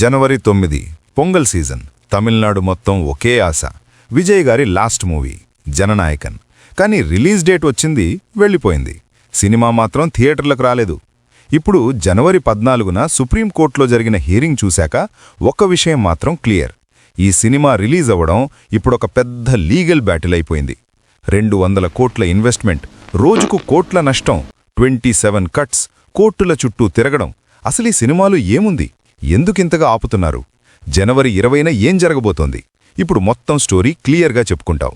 జనవరి తొమ్మిది పొంగల్ సీజన్. తమిళనాడు మొత్తం ఒకే ఆశ. విజయ్ గారి లాస్ట్ మూవీ జననాయకన్. కానీ రిలీజ్ డేట్ వచ్చింది వెళ్ళిపోయింది. సినిమా మాత్రం థియేటర్లకు రాలేదు. ఇప్పుడు జనవరి పద్నాలుగున సుప్రీంకోర్టులో జరిగిన హీరింగ్ చూశాక ఒక్క విషయం మాత్రం క్లియర్. ఈ సినిమా రిలీజ్ అవ్వడం ఇప్పుడొక పెద్ద లీగల్ బ్యాటిల్ అయిపోయింది. రెండు వందల కోట్ల ఇన్వెస్ట్మెంట్ రోజుకు కోట్ల నష్టం ట్వంటీ సెవెన్ కట్స్ కోర్టుల చుట్టూ తిరగడం. అసలు ఈ సినిమాలు ఏముంది? ఎందుకింతగా ఆపుతున్నారు? జనవరి ఇరవైన ఏం జరగబోతోంది? ఇప్పుడు మొత్తం స్టోరీ క్లియర్గా చెప్పుకుంటాం.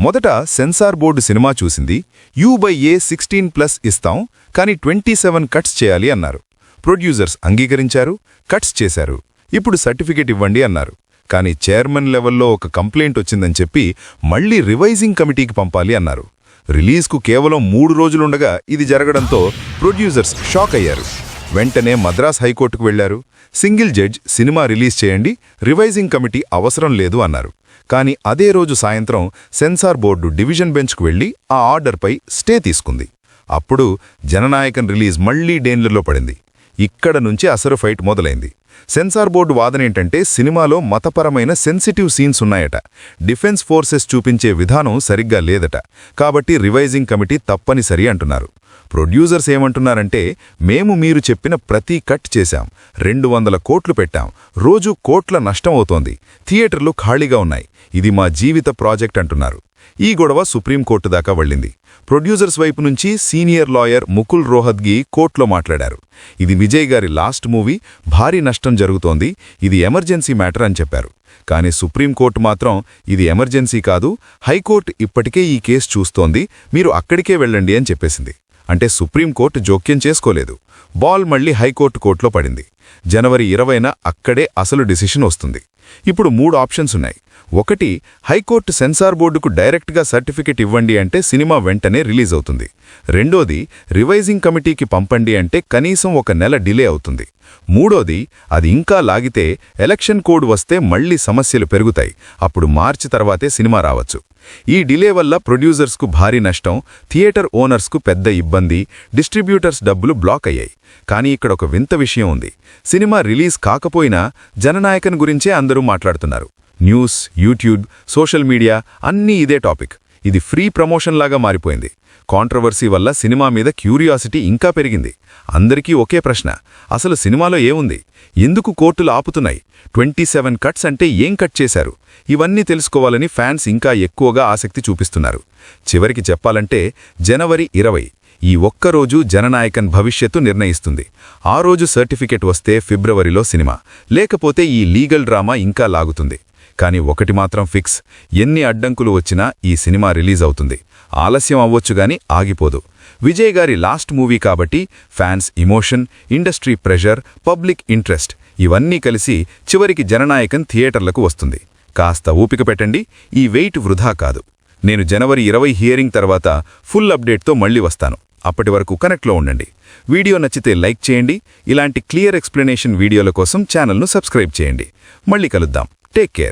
మొదట సెన్సార్ బోర్డు సినిమా చూసింది. U by A sixteen plus ఇస్తాం కానీ ట్వంటీ సెవెన్ కట్స్ చేయాలి అన్నారు. ప్రొడ్యూసర్స్ అంగీకరించారు కట్స్ చేశారు. ఇప్పుడు సర్టిఫికేట్ ఇవ్వండి అన్నారు. కానీ చైర్మన్ లెవెల్లో ఒక కంప్లైంట్ వచ్చిందని చెప్పి మళ్ళీ రివైజింగ్ కమిటీకి పంపాలి అన్నారు. రిలీజ్కు కేవలం మూడు రోజులుండగా ఇది జరగడంతో ప్రొడ్యూసర్స్ షాక్ అయ్యారు వెంటనే మద్రాస్ హైకోర్టుకు వెళ్ళారు. సింగిల్ జడ్జ్ సినిమా రిలీజ్ చేయండి రివైజింగ్ కమిటీ అవసరం లేదు అన్నారు. కానీ అదే రోజు సాయంత్రం సెన్సార్ బోర్డు డివిజన్ బెంచ్కు వెళ్ళి ఆ ఆర్డర్పై స్టే తీసుకుంది. అప్పుడు జననాయకన్ రిలీజ్ మళ్ళీ డేన్లలో పడింది. ఇక్కడ నుంచి అసలు ఫైట్ మొదలైంది. సెన్సార్ బోర్డు వాదనేంటంటే సినిమాలో మతపరమైన సెన్సిటివ్ సీన్స్ ఉన్నాయట. డిఫెన్స్ ఫోర్సెస్ చూపించే విధానం సరిగ్గా లేదట. కాబట్టి రివైజింగ్ కమిటీ తప్పనిసరి అంటున్నారు. ప్రొడ్యూసర్స్ ఏమంటున్నారంటే మేము మీరు చెప్పిన ప్రతి కట్ చేశాం. రెండు వందల కోట్లు పెట్టాం. రోజు కోట్ల నష్టం అవుతోంది. థియేటర్లు ఖాళీగా ఉన్నాయి. ఇది మా జీవిత ప్రాజెక్ట్ అంటున్నారు. ఈ గొడవ సుప్రీంకోర్టు దాకా వెళ్ళింది. ప్రొడ్యూసర్స్ వైపు నుంచి సీనియర్ లాయర్ ముకుల్ రోహద్గి కోర్టులో మాట్లాడారు. ఇది విజయ్ గారి లాస్ట్ మూవీ భారీ నష్టం జరుగుతోంది ఇది ఎమర్జెన్సీ మ్యాటర్ అని చెప్పారు. కానీ సుప్రీంకోర్టు మాత్రం ఇది ఎమర్జెన్సీ కాదు హైకోర్టు ఇప్పటికే ఈ కేసు చూస్తోంది మీరు అక్కడికే వెళ్ళండి అని చెప్పేసింది. అంటే సుప్రీంకోర్టు జోక్యం చేసుకోలేదు. బాల్ మళ్ళీ హైకోర్టు కోర్టులో పడింది. జనవరి ఇరవైన అక్కడే అసలు డిసిషన్ వస్తుంది. ఇప్పుడు మూడు ఆప్షన్స్ ఉన్నాయి. ఒకటి హైకోర్టు సెన్సార్ బోర్డుకు డైరెక్ట్గా సర్టిఫికెట్ ఇవ్వండి అంటే సినిమా వెంటనే రిలీజ్ అవుతుంది. రెండోది రివైజింగ్ కమిటీకి పంపండి అంటే కనీసం ఒక నెల డిలే అవుతుంది. మూడోది అది ఇంకా లాగితే ఎలక్షన్ కోడ్ వస్తే మళ్ళీ సమస్యలు పెరుగుతాయి. అప్పుడు మార్చి తర్వాతే సినిమా రావచ్చు. ఈ డిలే వల్ల ప్రొడ్యూసర్స్కు భారీ నష్టం థియేటర్ ఓనర్స్కు పెద్ద ఇబ్బంది డిస్ట్రిబ్యూటర్స్ డబ్బులు బ్లాక్ అయ్యాయి. కానీ ఇక్కడ ఒక వింత విషయం ఉంది. సినిమా రిలీజ్ కాకపోయినా జననాయకన్ గురించే అందరూ మాట్లాడుతున్నారు. న్యూస్ యూట్యూబ్ సోషల్ మీడియా అన్నీ ఇదే టాపిక్. ఇది ఫ్రీ ప్రమోషన్ లాగా మారిపోయింది. కాంట్రవర్సీ వల్ల సినిమా మీద క్యూరియాసిటీ ఇంకా పెరిగింది. అందరికీ ఒకే ప్రశ్న అసలు సినిమాలో ఏముంది? ఎందుకు కోర్టులు ఆపుతున్నాయి? ట్వంటీ సెవెన్ కట్స్ అంటే ఏం కట్ చేశారు? ఇవన్నీ తెలుసుకోవాలని ఫ్యాన్స్ ఇంకా ఎక్కువగా ఆసక్తి చూపిస్తున్నారు. చివరికి చెప్పాలంటే జనవరి ఇరవై ఈ ఒక్కరోజు జననాయకన్ భవిష్యత్తు నిర్ణయిస్తుంది. ఆ రోజు సర్టిఫికెట్ వస్తే ఫిబ్రవరిలో సినిమా. లేకపోతే ఈ లీగల్ డ్రామా ఇంకా లాగుతుంది. కానీ ఒకటి మాత్రం ఫిక్స్. ఎన్ని అడ్డంకులు వచ్చినా ఈ సినిమా రిలీజ్ అవుతుంది. ఆలస్యం అవ్వొచ్చుగాని ఆగిపోదు. విజయ్ గారి లాస్ట్ మూవీ కాబట్టి fans emotion industry pressure public interest ఇవన్నీ కలిసి చివరికి జననాయకన్ థియేటర్లకు వస్తుంది. కాస్త ఊపిక పెట్టండి ఈ వెయిట్ వృధా కాదు. నేను జనవరి ఇరవై హియరింగ్ తర్వాత ఫుల్ అప్డేట్తో మళ్ళీ వస్తాను. అప్పటి వరకు కనెక్ట్లో ఉండండి. వీడియో నచ్చితే లైక్ చేయండి ఇలాంటి క్లియర్ ఎక్స్ప్లెనేషన్ వీడియోల కోసం ఛానల్ను సబ్స్క్రైబ్ చేయండి. మళ్ళీ కలుద్దాం. Take care.